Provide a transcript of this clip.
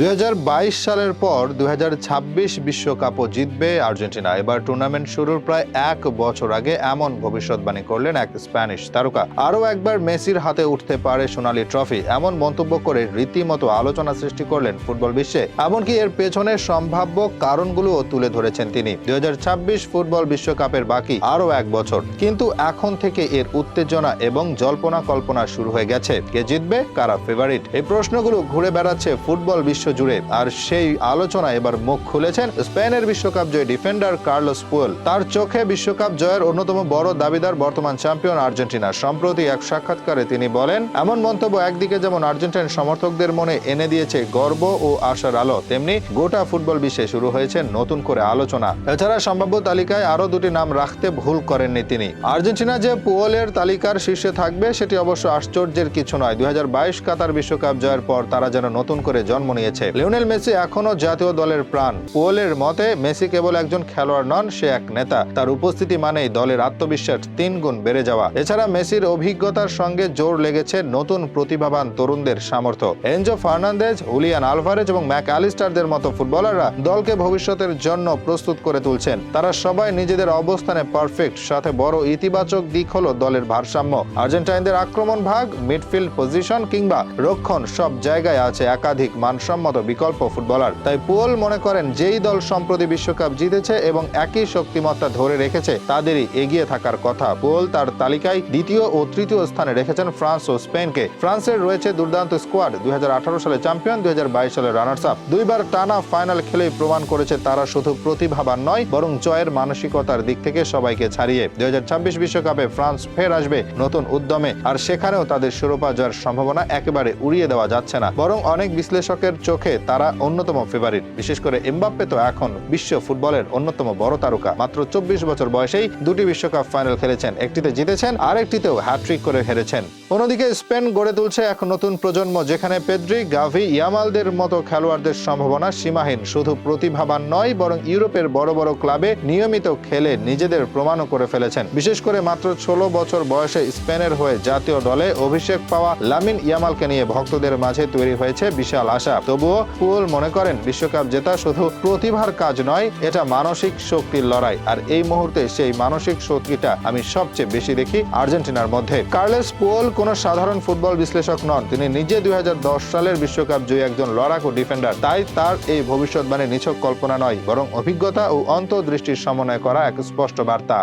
দুই হাজার বাইশ সালের পর দুই বিশ্বকাপও জিতবে আর্জেন্টিনা। এবার টুর্নামেন্ট শুরুর প্রায় এক বছর আগে এমন ভবিষ্যৎবাণী করলেন এক স্প্যানিশ তারকা। আরও একবার মেসির হাতে উঠতে পারে সোনালী ট্রফি, এমন মন্তব্য করে রীতিমতো আলোচনা সৃষ্টি করলেন ফুটবল বিশ্বে। এমনকি এর পেছনে সম্ভাব্য কারণগুলোও তুলে ধরেছেন তিনি। দুই হাজার ছাব্বিশ ফুটবল বিশ্বকাপের বাকি আরও এক বছর। কিন্তু এখন থেকে এর উত্তেজনা এবং জল্পনা কল্পনা শুরু হয়ে গেছে। কে জিতবে, কারা ফেভারিট এই প্রশ্নগুলো ঘুরে বেড়াচ্ছে ফুটবল বিশ্ব জুড়ে। আর সেই আলোচনা এবার মুখ খুলেছেন স্পেনের বিশ্বকাপ জয়ী ডিফেন্ডার কার্লোস পুয়েল। তার চোখে বিশ্বকাপ জয়ের অন্যতম বড় দাবিদার বর্তমান চ্যাম্পিয়ন আর্জেন্টিনা। সম্প্রতি এক সাক্ষাৎকারে তিনি বলেন, এমন মন্তব্য একদিকে যেমন আর্জেন্টাইন সমর্থকদের মনে এনে দিয়েছে গর্ব ও আশার আলো, তেমনি গোটা ফুটবল বিশ্বে শুরু হয়েছে নতুন করে আলোচনা। এছাড়া সম্ভাব্য তালিকায় আরও দুটি নাম রাখতে ভুল করেননি তিনি। আর্জেন্টিনা যে পুয়েলের তালিকার শীর্ষে থাকবে, সেটি অবশ্য আশ্চর্যের কিছু নয়। দুই কাতার বিশ্বকাপ জয়ের পর তারা যেন নতুন করে জন্ম নিয়েছে লিওনেল মেসি এখনও জাতীয় দলের প্রাণ। পুয়েলের মতে, মেসি কেবল একজন খেলোয়াড় নন, সে এক নেতা। তার উপস্থিতি মানেই দলের আত্মবিশ্বাস তিন গুণ বেড়ে যাওয়া। এছাড়া মেসির অভিজ্ঞতার সঙ্গে জোর লেগেছে নতুন প্রতিভাবান তরুণদের সামর্থ্য। এনজো ফার্নান্দেজ, হুলিয়ান আলভারেজ এবং ম্যাক অ্যালিস্টারদের মতো ফুটবলাররা দলকে ভবিষ্যতের জন্য প্রস্তুত করে তুলছেন। তারা সবাই নিজেদের অবস্থানে পারফেক্ট, সাথে বড় ইতিবাচক দিক হলো দলের ভারসাম্য। আর্জেন্টাইনদের আক্রমণ ভাগ, মিডফিল্ড পজিশন কিংবা রক্ষণ সব জায়গায় আছে একাধিক মানসম্মত বিকল্প ফুটবলার। তাই পোল মনে করেন যেই দল সম্প্রতি বিশ্বকাপ জিতেছে এবং একই শক্তিমত্তা ধরে রেখেছে, তাদেরই এগিয়ে থাকার কথা। পোল তার তালিকায় দ্বিতীয় ও তৃতীয় স্থানে রেখেছেন ফ্রান্স ও স্পেনকে। ফ্রান্সের রয়েছে দুর্দান্ত স্কোয়াড, দুই সালে চ্যাম্পিয়ন, দুই সালে রানার্স আপ দুইবার টানা ফাইনাল খেলেই প্রমাণ করেছে তারা শুধু প্রতিভাবান নয়, বরং জয়ের মানসিকতার দিক থেকে সবাইকে ছাড়িয়ে। দুই বিশ্বকাপে ফ্রান্স ফের আসবে নতুন উদ্যমে, আর সেখানেও তাদের শিরোপা জয়ের সম্ভাবনা একেবারে উড়িয়ে দেওয়া যাচ্ছে না। বরং অনেক বিশ্লেষকের চোখে তারা অন্যতম ফেভারিট বিশেষ করে এমবাপ্পে তো এখন বিশ্ব ফুটবলের অন্যতম বড় তারকা। মাত্র চব্বিশ বছর বয়সেই দুটি বিশ্বকাপ ফাইনাল খেলেছেন। একটিতে জিতেছেন আর একটিতেও হ্যাট্রিক করে হেরেছেন। অন্যদিকে স্পেন গড়ে তুলছে এক নতুন প্রজন্ম, যেখানে পেদ্রি, গাভি, ইয়ামালদের মতো খেলোয়াড়দের সম্ভাবনা সীমাহীন। শুধু প্রতিভাবান নয়, বরং ইউরোপের বড় বড় ক্লাবে নিয়মিত খেলে নিজেদের প্রমাণও করে ফেলেছেন। বিশেষ করে মাত্র ষোলো বছর বয়সে স্পেনের হয়ে জাতীয় দলে অভিষেক পাওয়া লামিন ইয়ামালকে নিয়ে ভক্তদের মাঝে তৈরি হয়েছে বিশাল আশা। তবুও পুল মনে করেন, বিশ্বকাপ জেতা শুধু প্রতিভার কাজ নয়, এটা মানসিক শক্তির লড়াই। আর এই মুহূর্তে সেই মানসিক শক্তিটা আমি সবচেয়ে বেশি দেখি আর্জেন্টিনার মধ্যে। কার্লেস পোল কোনো সাধারণ ফুটবল বিশ্লেষক নন। তিনি নিজে দুই হাজার দশ সালের বিশ্বকাপ জয়ী একজন লড়াকু ডিফেন্ডার। তাই তার এই ভবিষ্যৎবাণী নিছক কল্পনা নয়, বরং অভিজ্ঞতা ও অন্তর্দৃষ্টির সমন্বয় করা এক স্পষ্ট বার্তা।